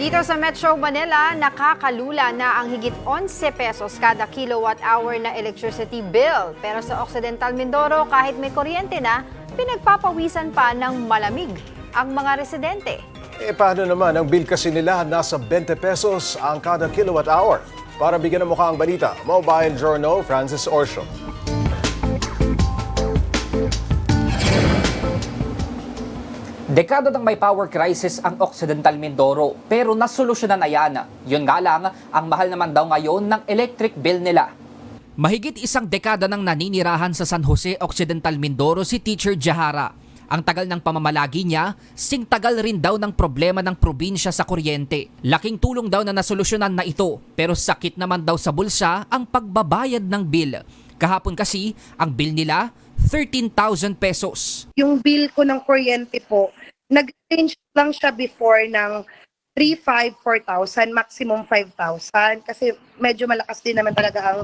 Dito sa Metro Manila, nakakalula na ang higit 11 pesos kada kilowatt hour na electricity bill. Pero sa Occidental Mindoro, kahit may kuryente na, pinagpapawisan pa ng malamig ang mga residente. Eh paano naman ang bill kasi nila nasa 20 pesos ang kada kilowatt hour? Para bigyan ng mukha ang balita, Mobile Journal Francis Orsio. Dekada ng may power crisis ang Occidental Mindoro pero nasolusyonan na yan. Yun nga lang, ang mahal naman daw ngayon ng electric bill nila. Mahigit isang dekada nang naninirahan sa San Jose, Occidental Mindoro si Teacher Jahara. Ang tagal ng pamamalagi niya, sing tagal rin daw ng problema ng probinsya sa kuryente. Laking tulong daw na nasolusyonan na ito, pero sakit naman daw sa bulsa ang pagbabayad ng bill. Kahapon kasi, ang bill nila, 13,000 pesos. yung bill ko ng kuryente po, nag-range lang siya before ng 3, 5, 4,000, maximum 5,000 kasi medyo malakas din naman talaga ang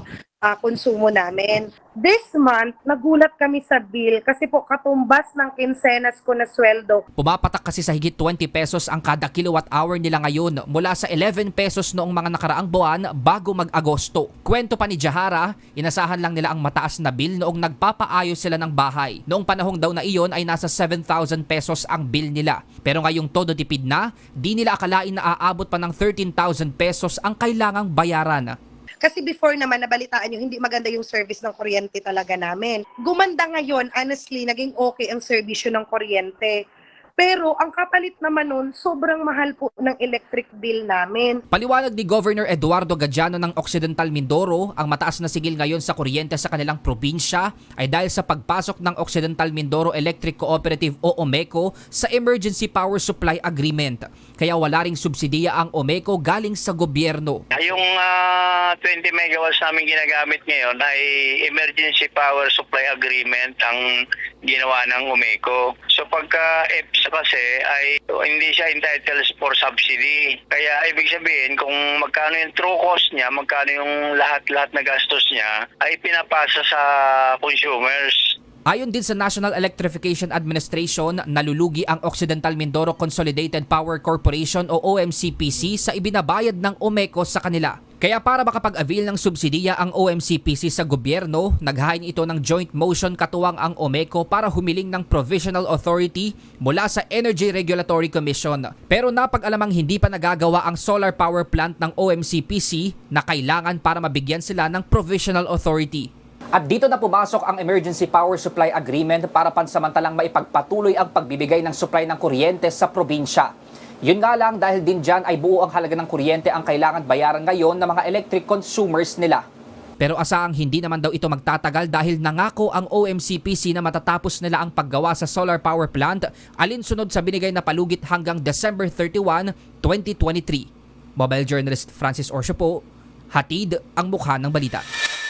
ah, konsumo namin. This month, nagulat kami sa bill kasi po katumbas ng kinsenas ko na sweldo. Pumapatak kasi sa higit 20 pesos ang kada kilowatt hour nila ngayon mula sa 11 pesos noong mga nakaraang buwan bago mag-Agosto. Kwento pa ni Jahara, inasahan lang nila ang mataas na bill noong nagpapaayos sila ng bahay. Noong panahong daw na iyon ay nasa 7,000 pesos ang bill nila. Pero ngayong todo tipid na, di nila akalain na aabot pa ng 13,000 pesos ang kailangang bayaran. Kasi before naman, nabalitaan nyo, hindi maganda yung service ng kuryente talaga namin. Gumanda ngayon, honestly, naging okay ang serbisyo ng kuryente. Pero ang kapalit naman nun, sobrang mahal po ng electric bill namin. Paliwanag ni Governor Eduardo Gadiano ng Occidental Mindoro, ang mataas na sigil ngayon sa kuryente sa kanilang probinsya ay dahil sa pagpasok ng Occidental Mindoro Electric Cooperative o OMECO sa Emergency Power Supply Agreement. Kaya wala ring subsidiya ang OMECO galing sa gobyerno. Yung ah, 20 megawatts namin ginagamit ngayon ay Emergency Power Supply Agreement ang ginawa ng UMECO. So pagka EPS kasi ay hindi siya entitled for subsidy. Kaya ibig sabihin kung magkano yung true cost niya, magkano yung lahat-lahat na gastos niya ay pinapasa sa consumers. Ayon din sa National Electrification Administration, nalulugi ang Occidental Mindoro Consolidated Power Corporation o OMCPC sa ibinabayad ng OMECO sa kanila. Kaya para makapag-avail ng subsidiya ang OMCPC sa gobyerno, naghain ito ng joint motion katuwang ang OMECO para humiling ng provisional authority mula sa Energy Regulatory Commission. Pero napag-alamang hindi pa nagagawa ang solar power plant ng OMCPC na kailangan para mabigyan sila ng provisional authority. At dito na pumasok ang Emergency Power Supply Agreement para pansamantalang maipagpatuloy ang pagbibigay ng supply ng kuryente sa probinsya. Yun nga lang dahil din dyan ay buo ang halaga ng kuryente ang kailangan bayaran ngayon ng mga electric consumers nila. Pero asahang hindi naman daw ito magtatagal dahil nangako ang OMCPC na matatapos nila ang paggawa sa solar power plant alinsunod sa binigay na palugit hanggang December 31, 2023. Mobile journalist Francis Orsio po, hatid ang mukha ng balita.